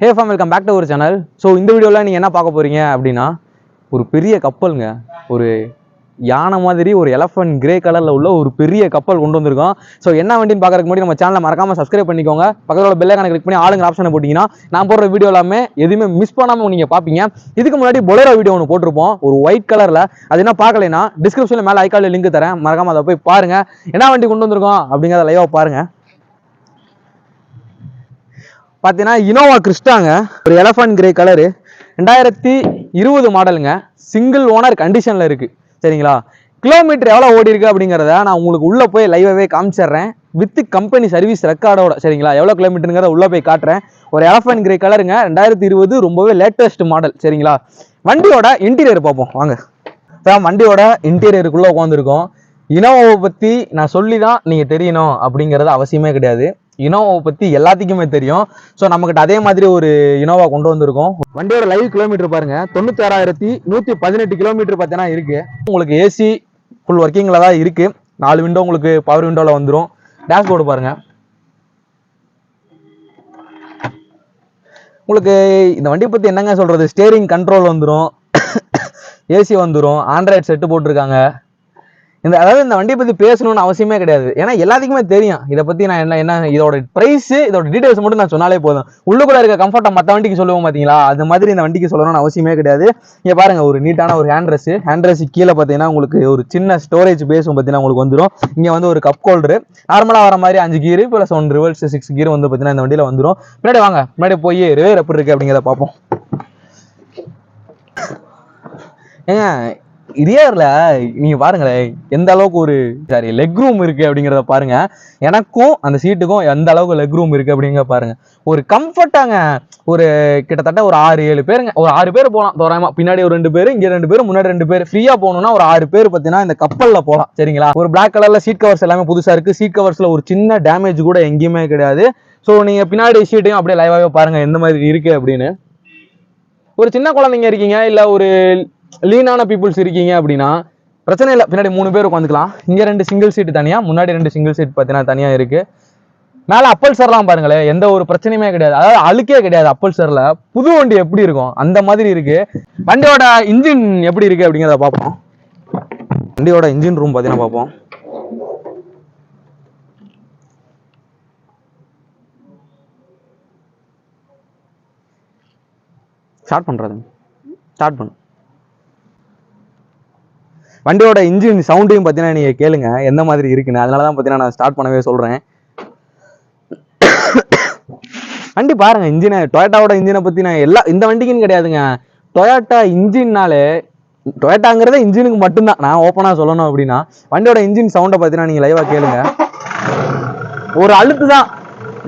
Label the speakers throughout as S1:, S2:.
S1: Hey farm welcome back to ஒரு channel so இந்த வீடியோவில் நீங்கள் என்ன பார்க்க போகிறீங்க அப்படின்னா ஒரு பெரிய கப்பலுங்க. ஒரு யானை மாதிரி ஒரு எலஃபண்ட் கிரே கலரில் உள்ள ஒரு பெரிய கப்பல் கொண்டு வந்திருக்கோம். ஸோ என்ன வண்டின்னு பார்க்கறதுக்கு முன்னாடி நம்ம சேனலை மறக்காமல் சப்ஸ்கிரைப் பண்ணிக்கோங்க. பக்கத்தில் பெல்லை கணக்கு கிளிக் பண்ணி ஆளுங்க ஆப்ஷனை போட்டிங்கன்னா நான் போடுற வீடியோ எல்லாமே எதுவுமே மிஸ் பண்ணாமல் நீங்கள் பார்ப்பீங்க. இதுக்கு முன்னாடி பொலேரோ வீடியோ ஒன்று போட்டிருப்போம். ஒரு ஒயிட் கலரில் அது என்ன பார்க்கலைன்னா டிஸ்கிரிப்ஷனில் மேலே ஐக்காலில் லிங்க் தரேன். மறக்காமல் அதை போய் பாருங்கள் என்ன வண்டி கொண்டு வந்திருக்கோம் அப்படிங்கிறத லைவாக பாருங்கள் பார்த்தீங்கன்னா இனோவா கிறிஸ்டாங்க ஒரு எலஃபண்ட் கிரே கலரு ரெண்டாயிரத்தி இருபது மாடலுங்க சிங்கிள் ஓனர் கண்டிஷனில் இருக்குது சரிங்களா? கிலோமீட்டர் எவ்வளோ ஓடி இருக்கு அப்படிங்கிறத நான் உங்களுக்கு உள்ளே போய் லைவாகவே காமிச்சிடுறேன். வித் கம்பெனி சர்வீஸ் ரெக்கார்டோட சரிங்களா? எவ்வளோ கிலோமீட்டருங்கிறத உள்ளே போய் காட்டுறேன். ஒரு எலஃபண்ட் கிரே கலருங்க ரெண்டாயிரத்தி இருபது ரொம்பவே லேட்டஸ்ட் மாடல் சரிங்களா? வண்டியோட இன்டீரியர் பார்ப்போம். வாங்க. தான் வண்டியோட இன்டீரியருக்குள்ளே உட்காந்துருக்கோம் இனோவாவை பற்றி நான் சொல்லி தான் நீங்கள் தெரியணும் அப்படிங்கிறது அவசியமே கிடையாது. இனோவாவை பற்றி எல்லாத்துக்குமே தெரியும். ஸோ நம்மக்கிட்ட அதே மாதிரி ஒரு இனோவா கொண்டு வந்திருக்கோம். வண்டியோட லைவ் கிலோமீட்டர் பாருங்க. தொண்ணூத்தி ஆறாயிரத்தி நூற்றி பதினெட்டு கிலோமீட்டர் பார்த்தீங்கன்னா இருக்கு. உங்களுக்கு ஏசி ஃபுல் ஒர்க்கிங்கில் தான் இருக்கு. நாலு விண்டோ உங்களுக்கு பவர் விண்டோவில் வந்துடும் டேஷ்போர்டு பாருங்க. உங்களுக்கு இந்த வண்டியை பற்றி என்னங்க சொல்கிறது ஸ்டேரிங் கண்ட்ரோல் வந்துடும் ஏசி வந்துடும் ஆண்ட்ராய்டு செட்டு போட்டிருக்காங்க. இந்த அதாவது இந்த வண்டியை பற்றி பேசணும்னு அவசியமே கிடையாது. ஏன்னா எல்லாத்துக்குமே தெரியும். இதை பற்றி நான் என்ன என்ன இதோட ப்ரைஸ் இதோட டீட்டெயில்ஸ் மட்டும் நான் சொன்னாலே போதும். உள்ளுக்குள்ள இருக்க கம்ஃபர்ட்டை மற்ற வண்டிக்கு சொல்லுவோம் பார்த்தீங்களா அது மாதிரி இந்த வண்டிக்கு சொல்லணும்னு அவசியமே கிடையாது. இங்கே பாருங்க ஒரு நீட்டான ஒரு ஹேண்ட் ரெஸ் ஹேண்ட் ரெஸ் கீழே பார்த்தீங்கன்னா உங்களுக்கு ஒரு சின்ன ஸ்டோரேஜ் பேஸும் பார்த்தீங்கன்னா உங்களுக்கு வந்துடும் இங்கே வந்து ஒரு கப் ஹோல்டரு நார்மலாக வர மாதிரி அஞ்சு gear plus one reverse six gear வந்து பார்த்தீங்கன்னா இந்த வண்டியில் வந்துடும் பின்னாடி வாங்க. முன்னாடி போய் ரிவேர் எப்படி இருக்கு அப்படிங்கிறத பார்ப்போம் ஏங்க ரியர்ல நீங்க பாருங்களேன் எந்த அளவுக்கு ஒரு சாரி லெக் ரூம் இருக்கு அப்படிங்கிறத பாருங்க. எனக்கும் அந்த சீட்டுக்கும் எந்த அளவுக்கு லெக் ரூம் இருக்கு அப்படிங்க பாருங்க. ஒரு கம்ஃபர்ட்டாங்க ஒரு கிட்டத்தட்ட ஒரு ஆறு ஏழு பேருங்க. ஒரு ஆறு பேர் போகலாம் தோராயமா. பின்னாடி ஒரு ரெண்டு பேர் இங்க ரெண்டு பேர் முன்னாடி ரெண்டு பேர். ஃப்ரீயா போகணும்னா ஒரு ஆறு பேர் பார்த்தீங்கன்னா இந்த கப்பல்ல போகலாம். சரிங்களா? ஒரு பிளாக் கலர்ல சீட் கவர்ஸ் எல்லாமே புதுசா இருக்கு. சீட் கவர்ஸ்ல ஒரு சின்ன டேமேஜ் கூட எங்கேயுமே கிடையாது. ஸோ நீங்க பின்னாடி சீட்டையும் அப்படியே லைவாவே பாருங்க எந்த மாதிரி இருக்கு அப்படின்னு. ஒரு சின்ன குழந்தைங்க இருக்கீங்க இல்ல ஒரு லீனான பீப்புள்ஸ் இருக்கீங்க அப்படின்னா பிரச்சனை இல்லை. பின்னாடி மூணு பேர் உட்காந்துக்கலாம். இங்கே ரெண்டு சிங்கிள் சீட் தனியாக முன்னாடி ரெண்டு சிங்கிள் சீட் பார்த்தீங்கன்னா தனியாக இருக்கு. மேல அப்பல்சர்லாம் பாருங்களேன் எந்த ஒரு பிரச்சனையுமே கிடையாது. அதாவது அழுக்கே கிடையாது அப்பல்சர்ல புது வண்டி எப்படி இருக்கும்? அந்த மாதிரி இருக்கு. வண்டியோட இன்ஜின் எப்படி இருக்கு அப்படிங்கிறத பார்ப்போம். வண்டியோட இன்ஜின் ரூம் பார்த்தீங்கன்னா பார்ப்போம். ஸ்டார்ட் பண்ணுறது ஸ்டார்ட் பண்ணு. வண்டியோட இன்ஜின் சவுண்டையும் பார்த்தீங்கன்னா நீங்கள் கேளுங்க எந்த மாதிரி இருக்குன்னு. அதனால தான் பார்த்தீங்கன்னா நான் ஸ்டார்ட் பண்ணவே சொல்கிறேன் வண்டி பாருங்க இன்ஜினை டொயட்டாவோட இன்ஜினை பற்றி நான் எல்லா இந்த வண்டிக்குன்னு கிடையாதுங்க. டொயாட்டா இன்ஜின்னாலே டொயட்டாங்கிறதே இன்ஜினுக்கு மட்டும்தான். நான் ஓப்பனாக சொல்லணும் அப்படின்னா வண்டியோட இன்ஜின் சவுண்டை பார்த்தீங்கன்னா நீங்கள் லைவாக கேளுங்க. ஒரு அழுத்து தான்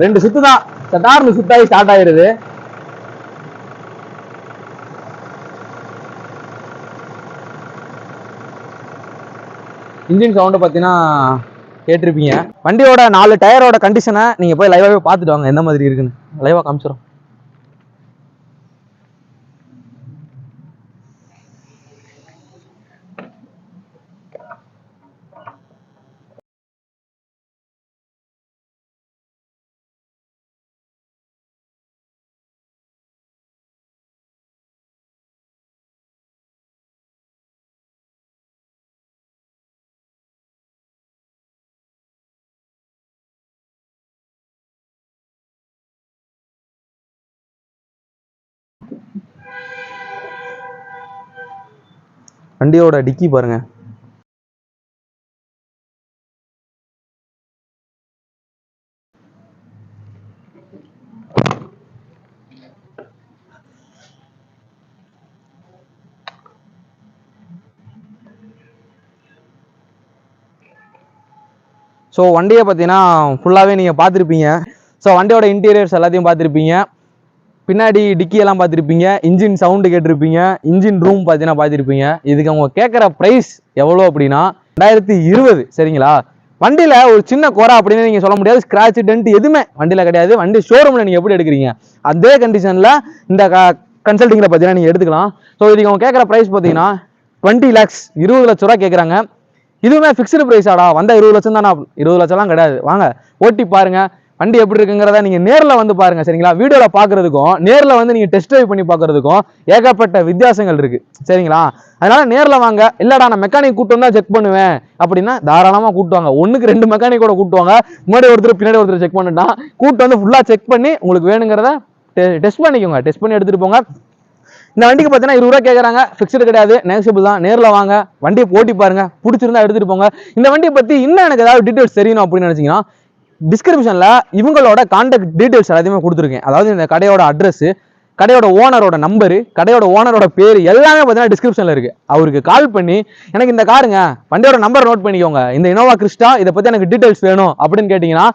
S1: ரெண்டு சுத்து தான் சட்டார்னு சுத்தாகி ஸ்டார்ட் ஆயிடுது இன்ஜின் சவுண்டை பார்த்தீங்கன்னா கேட்டிருப்பீங்க. வண்டியோட நாலு டயரோட கண்டிஷனை நீங்கள் போய் லைவாகவே பார்த்துட்டு வாங்க எந்த மாதிரி இருக்குன்னு. லைவாக காமிச்சிடும் வண்டியோட டிக்கி பாருங்க. ஸோ வண்டியை பார்த்தீங்கன்னா ஃபுல்லாகவே நீங்கள் பார்த்துருப்பீங்க. ஸோ வண்டியோட இன்டீரியர்ஸ் எல்லாத்தையும் பார்த்துருப்பீங்க. பின்னாடி டிக்கியெல்லாம் பார்த்துருப்பீங்க இன்ஜின் சவுண்டு கேட்டிருப்பீங்க இன்ஜின் ரூம் பார்த்தீங்கன்னா பார்த்துருப்பீங்க. இதுக்கு அவங்க கேட்குற ப்ரைஸ் எவ்வளோ அப்படின்னா ரெண்டாயிரத்தி இருபது சரிங்களா? வண்டியில் ஒரு சின்ன குறை அப்படின்னு நீங்கள் சொல்ல முடியாது. ஸ்க்ராட்ச் டென்ட் எதுவுமே வண்டியில் கிடையாது. வண்டி ஷோரூமில் நீங்கள் எப்படி எடுக்கிறீங்க? அதே கண்டிஷனில் இந்த கன்சல்டிங்கில் பார்த்தீங்கன்னா நீங்கள் எடுத்துக்கலாம். ஸோ இதுக்கு அவங்க கேட்குற ப்ரைஸ் பார்த்தீங்கன்னா டுவெண்ட்டி லேக்ஸ் இருபது லட்ச ரூபா கேட்குறாங்க. இதுவுமே ஃபிக்ஸ்டு ப்ரைஸாடா வந்த இருபது லட்சம் தானா? இருபது லட்சம்லாம் கிடையாது. வாங்க ஓட்டி பாருங்கள் வண்டி எப்படி இருக்குங்கிறத நீங்கள் நேரில் வந்து பாருங்கள் சரிங்களா? வீடியோவில் பார்க்குறதுக்கும் நேரில் வந்து நீங்கள் டெஸ்ட் ட்ரைவ் பண்ணி பார்க்குறதுக்கும் ஏகப்பட்ட வித்தியாசங்கள் இருக்குது சரிங்களா? அதனால் நேரில் வாங்க. இல்லைடா நான் மெக்கானிக் கூட்டம் தான் செக் பண்ணுவேன். அப்படின்னா தாராளமாக கூட்டுவாங்க வாங்க. ரெண்டு மெக்கானிக் கூட வாங்க. முன்னாடி ஒருத்தர் பின்னாடி ஒருத்தர் செக் பண்ணிட்டான் கூட்டு வந்து ஃபுல்லாக செக் பண்ணி உங்களுக்கு வேணுங்கிறத டெஸ்ட் பண்ணிக்கோங்க. டெஸ்ட் பண்ணி எடுத்துகிட்டு போங்க. இந்த வண்டிக்கு பார்த்தீங்கன்னா இருபது ரூபா கேட்குறாங்க ஃபிக்ஸ்டு கிடையாது. நெக்ஸ்டபிள் தான். நேரில் வாங்க. வண்டியை போட்டி பாருங்க. பிடிச்சிருந்தா எடுத்துகிட்டு போங்க. இந்த வண்டியை பற்றி இன்னும் எனக்கு ஏதாவது டீட்டெயில்ஸ் தெரியணும் அப்படின்னு நினச்சிங்கன்னா டிஸ்கிரிப்ஷனில் இவங்களோட கான்டாக்ட் டீட்டெயில்ஸ் எல்லாத்தையுமே கொடுத்துருக்கேன். அதாவது இந்த கடையோட அட்ரஸ் கடையோட ஓனரோட நம்பரு கடையோட ஓனரோட பேர் எல்லாமே பார்த்தீங்கன்னா டிஸ்கிரிப்ஷனில் இருக்குது அவருக்கு கால் பண்ணி எனக்கு இந்த காருங்க வண்டியோட நம்பர் நோட் பண்ணிக்கோங்க. இந்த இனோவா கிறிஸ்டா இதை பற்றி எனக்கு டீட்டெயில்ஸ் வேணும். அப்படின்னு கேட்டிங்கன்னா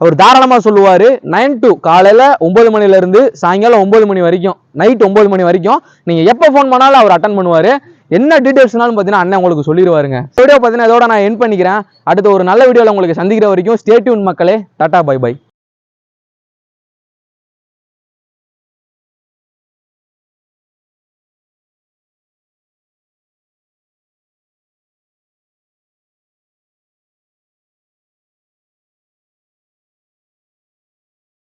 S1: அவர் தாராளமாக சொல்லுவார் நைன் டு காலையில் ஒம்பது மணிலேருந்து சாயங்காலம் ஒம்பது மணி வரைக்கும் நைட் ஒம்பது மணி வரைக்கும் நீங்கள் எப்போ ஃபோன் பண்ணாலும் அவர் அட்டன் பண்ணுவார். என்ன டீட்டெயில்ஸ்னாலும் பார்த்தீங்கன்னா அண்ணன் உங்களுக்கு சொல்லிடுவாருங்க வீடியோ பார்த்தீங்கன்னா இதோட நான் என் பண்ணிக்கிறேன். அடுத்த ஒரு நல்ல வீடியோவில் உங்களுக்கு சந்திக்கிற வரைக்கும் ஸ்டேட்யூன் மக்களே. Tata bye by